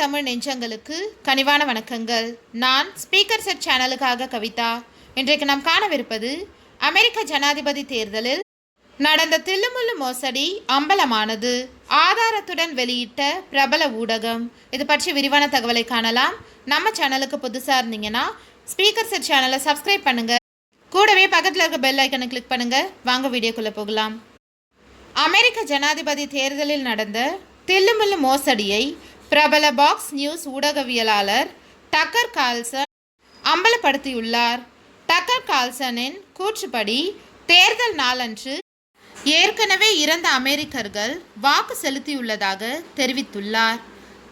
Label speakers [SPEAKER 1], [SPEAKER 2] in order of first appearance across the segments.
[SPEAKER 1] தமிழ் நெஞ்சங்களுக்கு கனிவான வணக்கங்கள். நான் ஸ்பீக்கர் செட் சேனலுக்காக கவிதா. இன்றைக்கு நாம் காணவிருப்பது அமெரிக்க ஜனாதிபதி தேர்தலில் நடந்த தில்லுமுல்லு மோசடி அம்பலமானது. ஆதாரத்துடன் வெளியிட்ட பிரபல ஊடகம். இது பற்றி விரிவான தகவலை காணலாம். நம்ம சேனலுக்கு புதுசாக இருந்தீங்கன்னா ஸ்பீக்கர் செட் சேனலை சப்ஸ்கிரைப் பண்ணுங்கள் கூடவே பக்கத்தில் இருக்க பெல் ஐக்கனை கிளிக் பண்ணுங்கள் வாங்க வீடியோக்குள்ளே போகலாம். அமெரிக்க ஜனாதிபதி தேர்தலில் நடந்த தில்லுமுல்லு மோசடியை பிரபல பாக்ஸ் நியூஸ் ஊடகவியலாளர் டக்கர் கால்சன் அம்பலப்படுத்தியுள்ளார். டக்கர் கால்சனின் கூற்றுப்படி தேர்தல் நாளன்று ஏற்கனவே இறந்த அமெரிக்கர்கள் வாக்கு செலுத்தியுள்ளதாக தெரிவித்துள்ளார்.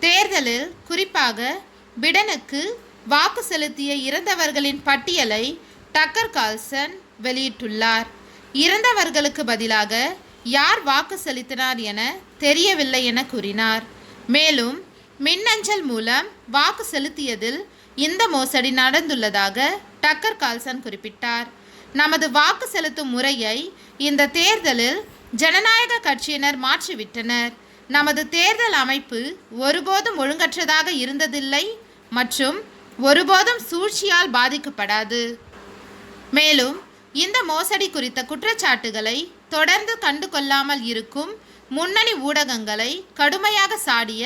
[SPEAKER 1] தேர்தலில் குறிப்பாக பிடனுக்கு வாக்கு செலுத்திய இறந்தவர்களின் பட்டியலை டக்கர் கால்சன் வெளியிட்டுள்ளார். இறந்தவர்களுக்கு பதிலாக யார் வாக்கு செலுத்தினார் என தெரியவில்லை என கூறினார். மேலும் மின்னஞ்சல் மூலம் வாக்கு செலுத்தியதில் இந்த மோசடி நடந்துள்ளதாக டக்கர் கால்சன் குறிப்பிட்டார். நமது வாக்கு செலுத்தும் முறையை இந்த தேர்தலில் ஜனநாயக கட்சியினர் மாற்றிவிட்டனர். நமது தேர்தல் அமைப்பு ஒருபோதும் ஒழுங்கற்றதாக இருந்ததில்லை மற்றும் ஒருபோதும் சூழ்ச்சியால் பாதிக்கப்படாது. மேலும் இந்த மோசடி குறித்த குற்றச்சாட்டுகளை தொடர்ந்து கண்டு கொள்ளாமல் இருக்கும் முன்னணி ஊடகங்களை கடுமையாக சாடிய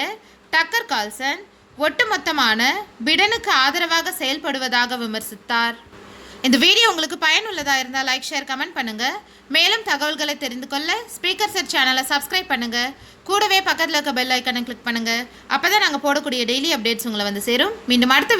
[SPEAKER 1] டக்கர் கால்சன் ஒட்டுமொத்தமான பிடனுக்கு ஆதரவாக செயல்படுவதாக விமர்சித்தார். இந்த வீடியோ உங்களுக்கு பயனுள்ளதாக இருந்தால் லைக் ஷேர் கமெண்ட் பண்ணுங்கள் மேலும் தகவல்களை தெரிந்து கொள்ள ஸ்பீக்கர் செட் சேனலை சப்ஸ்கிரைப் பண்ணுங்கள் கூடவே பக்கத்தில் இருக்க பெல் ஐக்கனை கிளிக் அப்போ தான் நாங்கள் போடக்கூடிய டெய்லி அப்டேட்ஸ் உங்களை வந்து சேரும். மீண்டும் அடுத்த